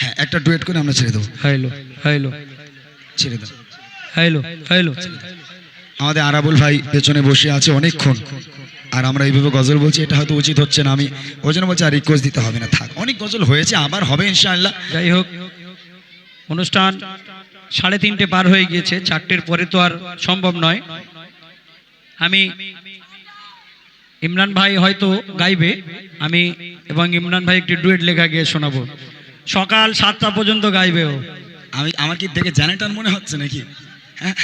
হ্যাঁ একটা ডুয়েট করে আমরা ছেড়ে দেবো। হ্যালো হ্যালো ছেড়ে দাও। হ্যালো হ্যালো আমাদের আরাবুল ভাই পেছনে বসে আছে অনেকক্ষণ। আর আমরা এইভাবে গজল বলছি এটা হয়তো উচিত হচ্ছে না আমি ওই জন্য বলছি আর রিকোয়েস্ট দিতে হবে না। থাক অনেক গজল হয়েছে আবার হবে ইনশাআল্লাহ। যাই হোক অনুষ্ঠান সাড়ে তিনটে পার হয়ে গিয়েছে চারটের পরে তো আর সম্ভব নয়। আমি ইমরান ভাই হয়তো গাইবে আমি এবং ইমরান ভাই একটি ডুয়েট লেখা গিয়ে শোনাবো। সকাল সাতটা পর্যন্ত গাইবে ও। আমি আমার কি দেখে জেনারেটার মনে হচ্ছে নাকি? হ্যাঁ?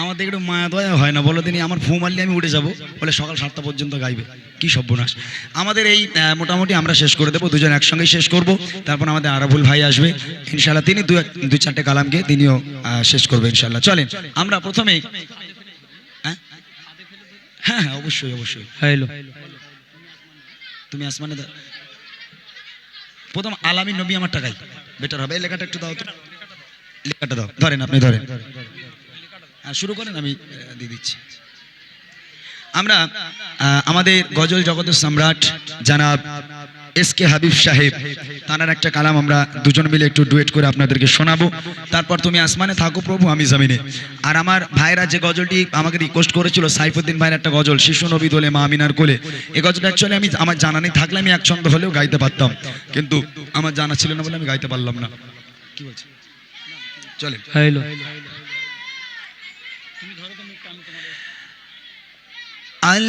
আমার দেখে একটু মায়া দয়া হয় না। বলো তিনি আমার ফু মারলে আমি উঠে যাব। বলে সকাল সাতটা পর্যন্ত গাইবে। কি সর্বনাশ। আমাদের এই মোটামুটি আমরা শেষ করে দেবো। দুজন একসঙ্গেই শেষ করব। তারপর আমাদের আরাবুল ভাই আসবে। ইনশাল্লাহ তিনি দু দুই চারটে কালামকে তিনিও শেষ করবে ইনশাল্লাহ চলেন আমরা প্রথমেই হ্যাঁ? হ্যাঁ হ্যাঁ অবশ্যই অবশ্যই। হ্যালো তুমি আসমানে দাও। প্রথম আলামী নবী আমার টাকাই বেটার হবে, এই লেখাটা একটু দাও তো। লেখাটা দাও, ধরেন আপনি, ধরেন। হ্যাঁ শুরু করেন, আমি দিয়ে দিচ্ছি। আমরা আমাদের গজল জগতের সম্রাট, জানাব এস কে হাবিব সাহেব তানার একটা কালাম আমরা দুজন মিলে একটু ডুয়েট করে আপনাদেরকে শোনাবো। তারপর তুমি আসমানে থাকো প্রভু আমি জামিনে। আর আমার ভাইরা যে গজলটি আমাকে রিকোয়েস্ট করেছিল সাইফুদ্দিন ভাইয়ের একটা গজল শিশু নবী দোলে মা আমিনার কোলে। এই গজলটা অ্যাকচুয়ালি আমি আমার জানা নেই থাকলে আমি এক ছন্দ হলেও গাইতে পারতাম। কিন্তু আমার জানা ছিল না বলে আমি গাইতে পারলাম না। কি বলছি? চলেন। হ্যালো। আল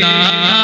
যে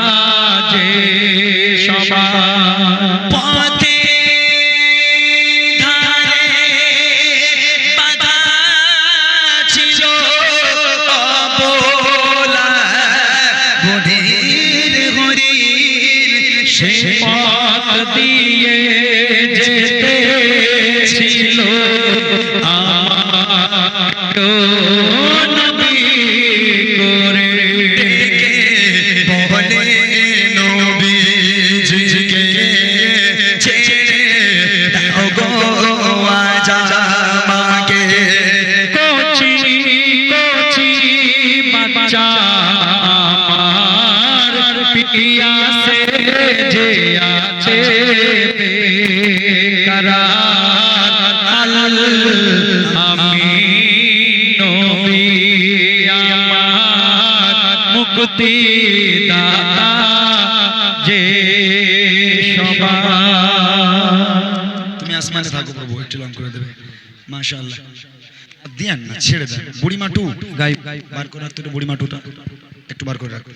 মুক্তি দাতা যে তুমি আসমানে থাকো প্রভু একটু লং করে দেবে মাশাআল্লাহ দিয়ান ছেড়ে বুড়ি মাটু বার করে বুড়ি মাটুটা একটু বার করে রাখো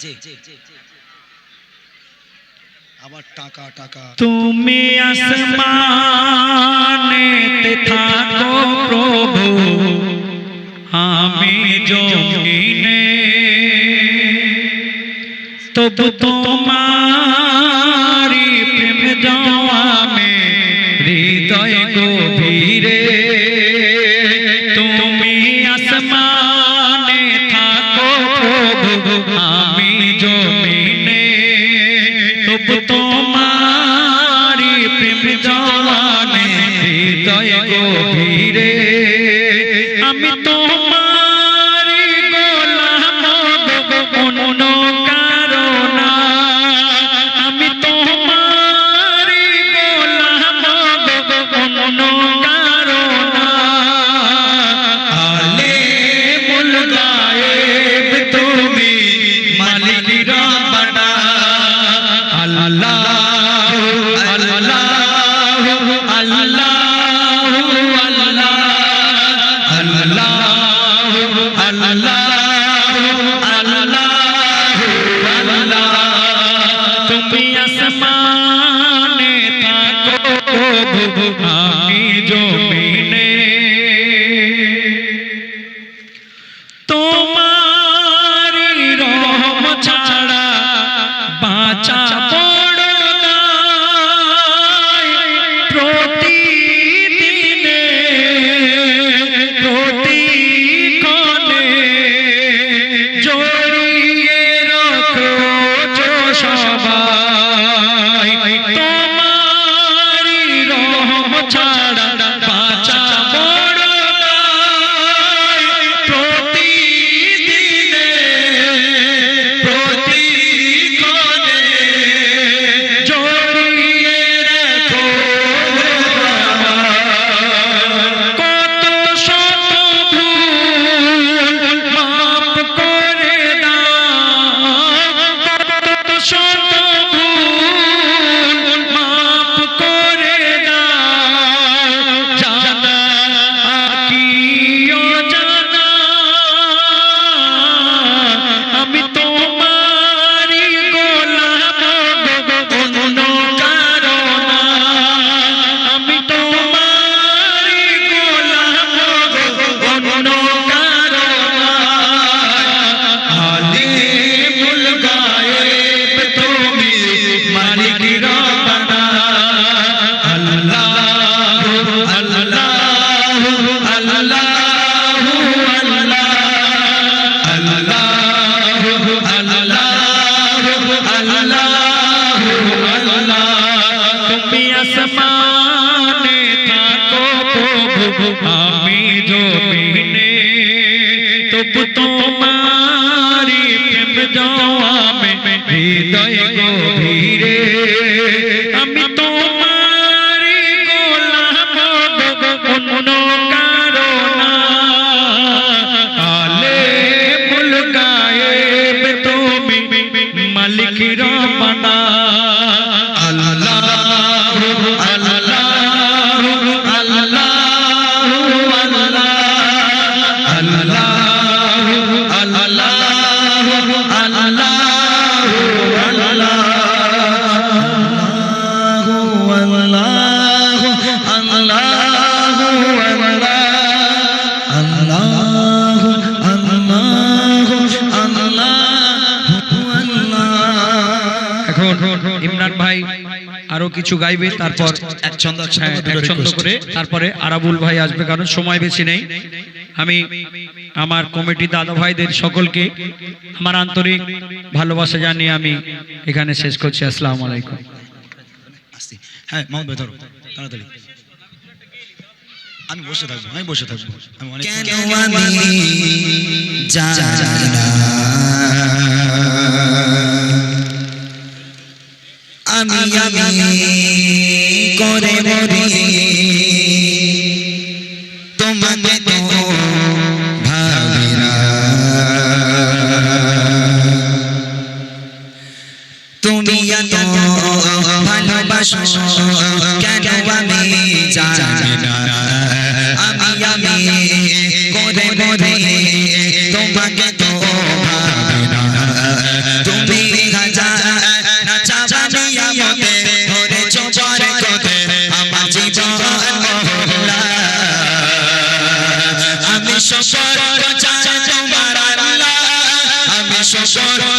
জি আবার টাকা টাকা। তুমি আসমানেতে থাকো প্রভু, আমি জমিনে। তবু তোমারি প্রেম জমে হৃদয় গভীরে মালিক কিছু গাইবে তারপর এক ছন্দ এক ছন্দ হ্যাঁ। করে তারপরে আরাবুল ভাই আসবে কারণ সময় বেশি নেই। আমি আমার কমিটি দাদা ভাইদের সকলকে আমার আন্তরিক ভালোবাসা জানিয়ে আমি এখানে শেষ করছি। আসসালামু আলাইকুম। হ্যাঁ ভাই ধরো তাড়াতাড়ি। আমি বসে থাকব আমি বসে থাকব। আমি অনেক আমি আমি করে মরি Jesus.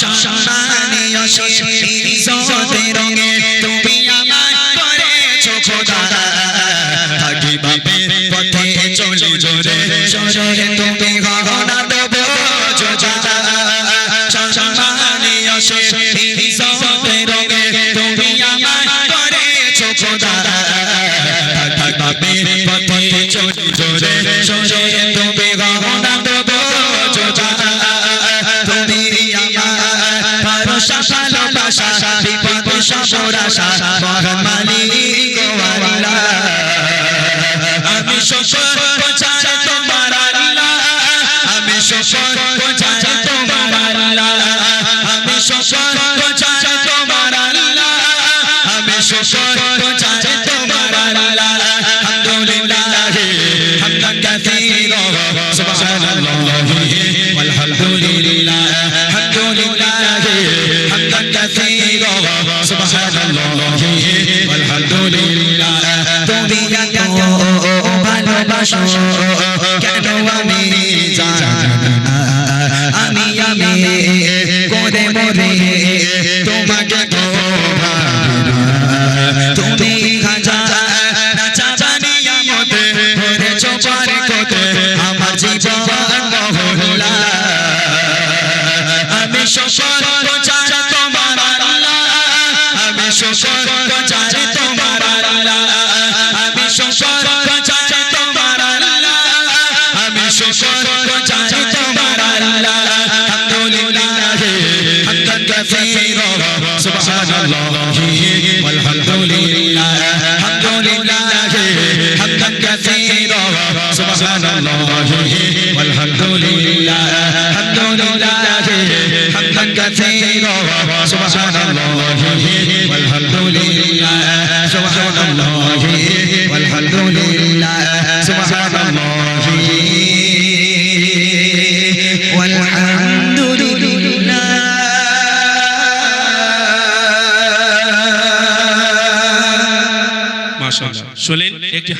সম্মানে ইজ্জতের রঙে তুমি আমার করেছ খোদা। হাঁটি বাপে পথে চলে জোরে জোরে তুমি গহনা দেব যোজা। সম্মানে ইজ্জতের রঙে তুমি আমার করেছ খোদা। হাঁটি বাপে পথে চলে জোরে কেন আমি আমি আমি করে মরে তোমাকে তুমি খাজা আমার জীবন মহল্লা। আমি শ্বশুর তোমার আমি শ্বশুর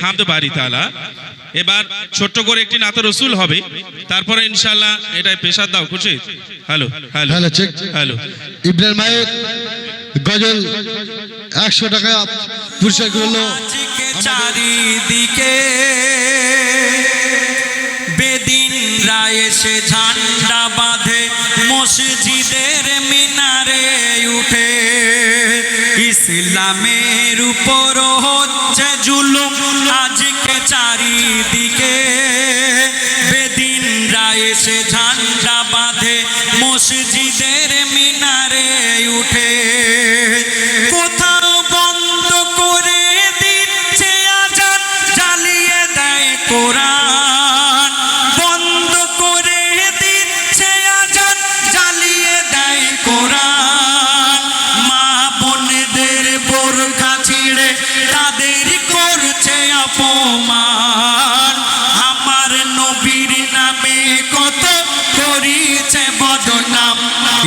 হামদ বাড়ি তালা এবার ছোট্ট করে একটি নাত রসুল হবে। তারপরে ইনশাল্লাহ এটাই পেশার দাও খুশি? Hello hello. Hello check hello. ইবনের মায়ের গজল একশো টাকা পুরস্কার করল চারিদিকে বেদিন রায় এসে ঝান্ডা বাঁধে মসজিদের মিনারে উঠে। ইসলামের উপর হচ্ছে জুলুম। আজকে চারিদিকে বেদিন এসে ঝান্ডা বাঁধে। মসজিদের মিনারে উঠে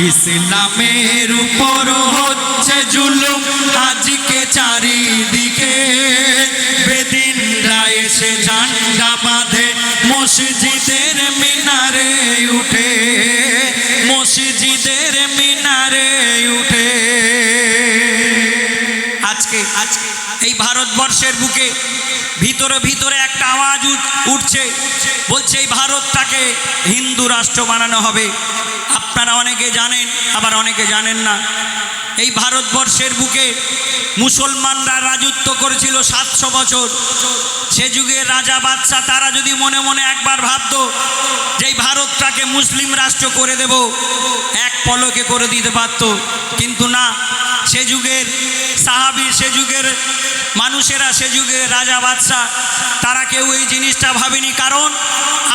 ইসলামের উপর হচ্ছে জুলুম। আজকে চারিদিকে বেদিন এসে ঝান্ডা বাঁধে। মসজিদের মিনারে উঠে, মসজিদের মিনারে উঠে। আজকে আজকে, এই ভারতবর্ষের বুকে ভিতরে ভিতরে একটা আওয়াজ উঠছে। বলছে, এই ভারতটাকে হিন্দু রাষ্ট্র বানানো হবে। আপনারা অনেকে জানেন, আবার অনেকে জানেন না। এই ভারতবর্ষের বুকে মুসলমানরা রাজত্ব করেছিল সাতশো বছর। সে যুগে রাজা বাদশা তারা যদি মনে মনে একবার ভাবতো যে এই ভারতটাকে মুসলিম রাষ্ট্র করে দেব, এক পলকে করে দিতে পারতো। কিন্তু না, সে যুগের সাহাবি, সে যুগের মানুষেরা সে যুগে রাজা, বাদশাহ, তারা কেউ এই জিনিসটা ভাবেনি। কারণ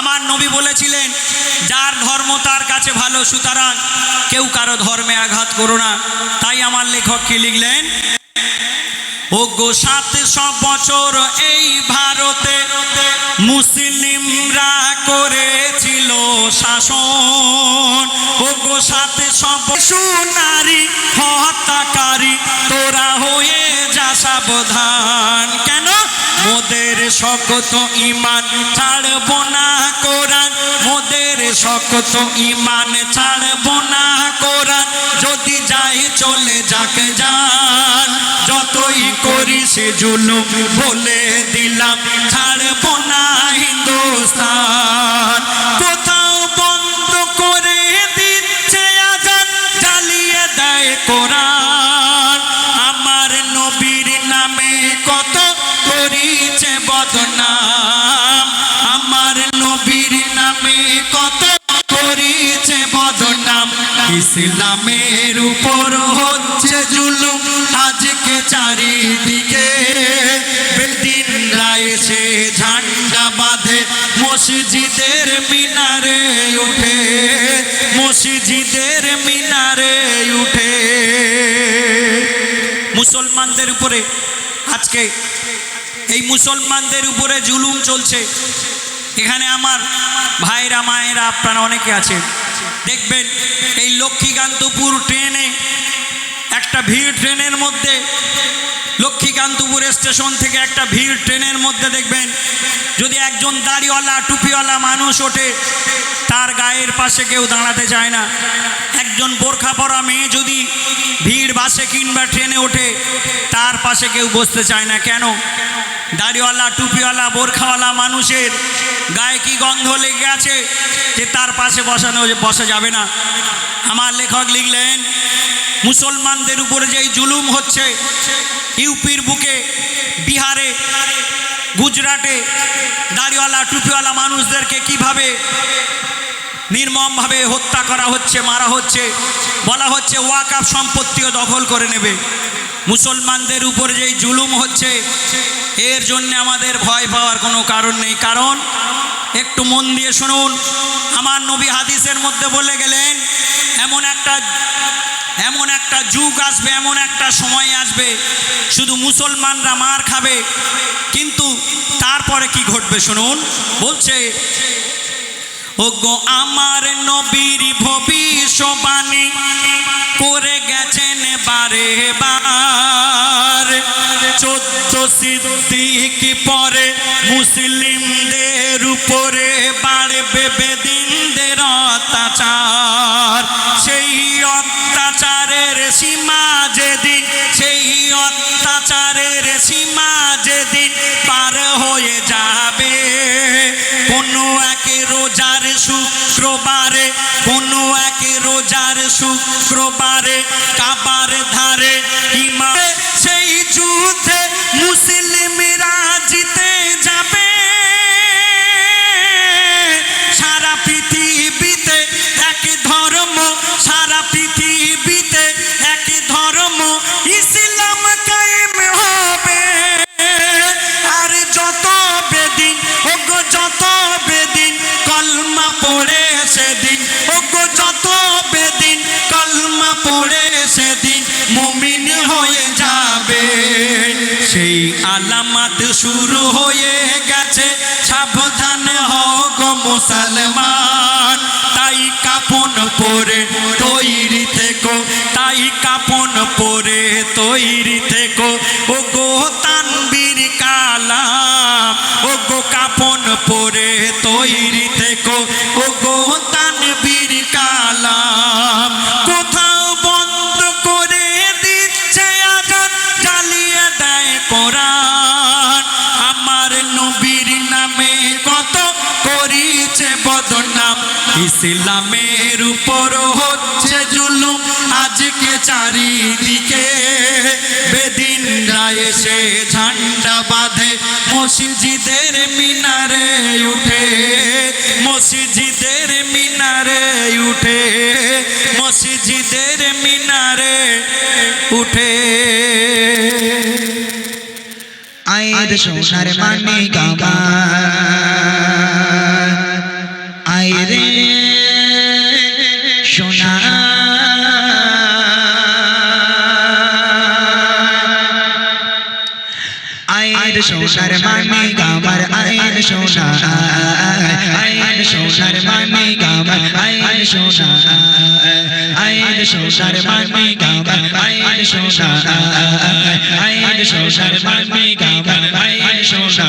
আমার নবী বলেছিলেন, যার ধর্ম তার কাছে ভালো, সুতরাং কেউ কারও ধর্মে আঘাত করো না। তাই আমার লেখক কি লিখলেন? ও গো সাতশো বছর এই ভারতে মুসলিমরা করেছিল শাসন। ও গো সাতশো সোনারি হত্যাকারী, তোরা হয়ে সাবধান। কেন? মোদের শকত ইমান ছাড়ব না কোরআন। মোদের শকত ইমান ছাড়ব না কোরআন। যদি যাই চলে যাকে যান যতই করি সে জুলুম বলে দিলাম, ছাড়ব ইসলামের উপর হচ্ছে জুলুম? আজকে চারিদিকে বেদিন এসে ঝান্ডা বাঁধে। মসজিদের মিনারে উঠে, মসজিদের মিনারে উঠে। মুসলমানদের উপরে আজকে, এই মুসলমানদের উপরে জুলুম চলছে। এখানে আমার ভাইরা, মায়েরা, আপনারা অনেকে আছেন। দেখবেন এই লক্ষ্মীকান্তপুর ট্রেনে একটা ভিড় ট্রেনের মধ্যে লক্ষ্মীকান্তপুর স্টেশন থেকে একটা ভিড় ট্রেনের মধ্যে দেখবেন। যদি একজন দাড়িওয়ালা, টুপিওয়ালা মানুষ ওঠে, তার গায়ের পাশে কেউ দাঁড়াতে চায় না। একজন বোরখা পরা মেয়ে যদি ভিড় বাসে কিংবা ট্রেনে ওঠে, তার পাশে কেউ বসতে চায় না। কেন? দাড়িওয়ালা, টুপিওয়ালা, বোরখাওয়ালা মানুষের গায়ে কি গন্ধ লেগে আছে যে তার পাশে বসানো, বসা যাবে না? আমার লেখক লিখলেন মুসলমানদের উপরে যেই জুলুম হচ্ছে, ইউপির বুকে, বিহারে, গুজরাটে, দাড়িওয়ালা, টুপিওয়ালা মানুষদেরকে কীভাবে নির্মমভাবে হত্যা করা হচ্ছে, মারা হচ্ছে, বলা হচ্ছে ওয়াকাফ সম্পত্তিও দখল করে নেবে। মুসলমানদের উপর যেই জুলুম হচ্ছে, এর জন্য আমাদের ভয় পাওয়ার কোনো কারণ নেই। কারণ, একটু মন দিয়ে শুনুন, আমার নবী হাদিসের মধ্যে বলে গেলেন, এমন একটা এমন একটা যুগ আসবে, এমন একটা সময় আসবে, শুধু মুসলমানরা মার খাবে, কিন্তু তারপরে কি ঘটবে শুনুন, বলছে, ওগো আমার নবীর ভবিষ্যবাণী করে গেছেন বারে বার। চোদ্দ সিদ্দিক পরে মুসলিমদের উপরে বাড়বে শুক্রবারে কাবার ধারে পড়ে সেদিন মুমিন হয়ে যাবে। সেই আলামাত শুরু হয়ে গেছে, সাবধান হোক মুসলমান। তাই কাপন পরে তৈরি থেকো, তাই কাপন পরে তৈরি থেকো। ও ইসলামের উপর হচ্ছে জুলুম। আজকে চারিদিকে বেদিনরা এসে ঝান্ডা বাঁধে। মসজিদের মিনারে উঠে মসজিদের মিনারে উঠে মসজিদের মিনারে উঠে। আয়ের সোনার মানে গাবা সোনার মানে গাবার আয়ের সোনা আয়ের সোনার মানে গাবার আয়ের সোনা আয়ের সোনার মানে গাবার আয়ের সোনা আয়ের সোনার মানে গাবার আয়ের সোনা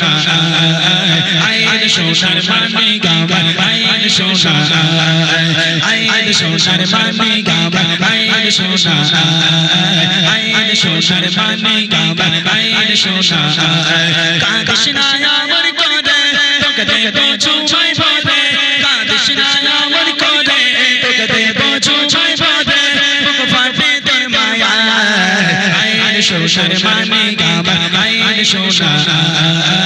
সোনা আয়ের সোনার মানে গাবার আয়ের সোনা আয়ের সোনার মানে গাবার আয়ের সোনা আয়ের সোনার মানে গাবার আয়ের সোনা কাঁদিস না আমার করে, তোকে দেব চুমাই ভরে কাঁদিস না আমার করে, তোকে দেব চুমাই ভরে বুক ফাটে তোর মায়া আয়ের সোনার মানে গাবার সোনা আয়ের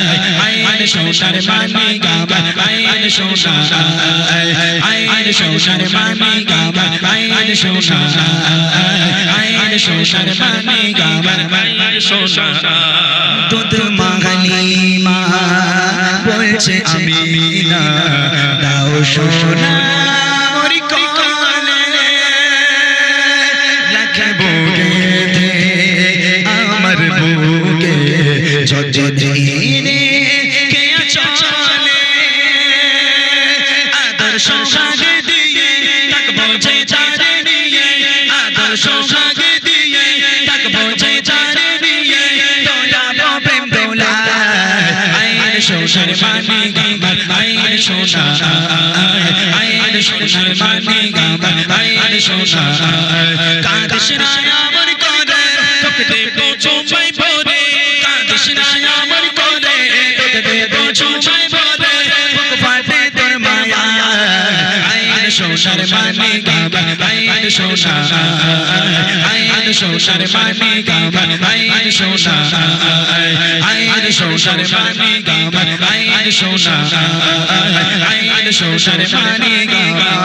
সোনার মানে গাবার আয়ের সোনা আয়ের সোনার মানে গাবার আয়ের সোনা আয়ের সোনার মানে গাবার আয়ের সোনা দুধ মাগালি মা বলছে আমি না দাও সোনা সোনার মানি গাবার আইন সোনা আইন সোনার মানি গাবার আইন সোনা কাঁদিস না আমার করে তোকে দেব চুমাই ভরে কাঁদিস না আমার করে তোকে দেব সোনা সোনার মানি গাবার আইন সোনা আইন সোনার মানি গাবার আইন সোনা আইন সোনার মানি গাবার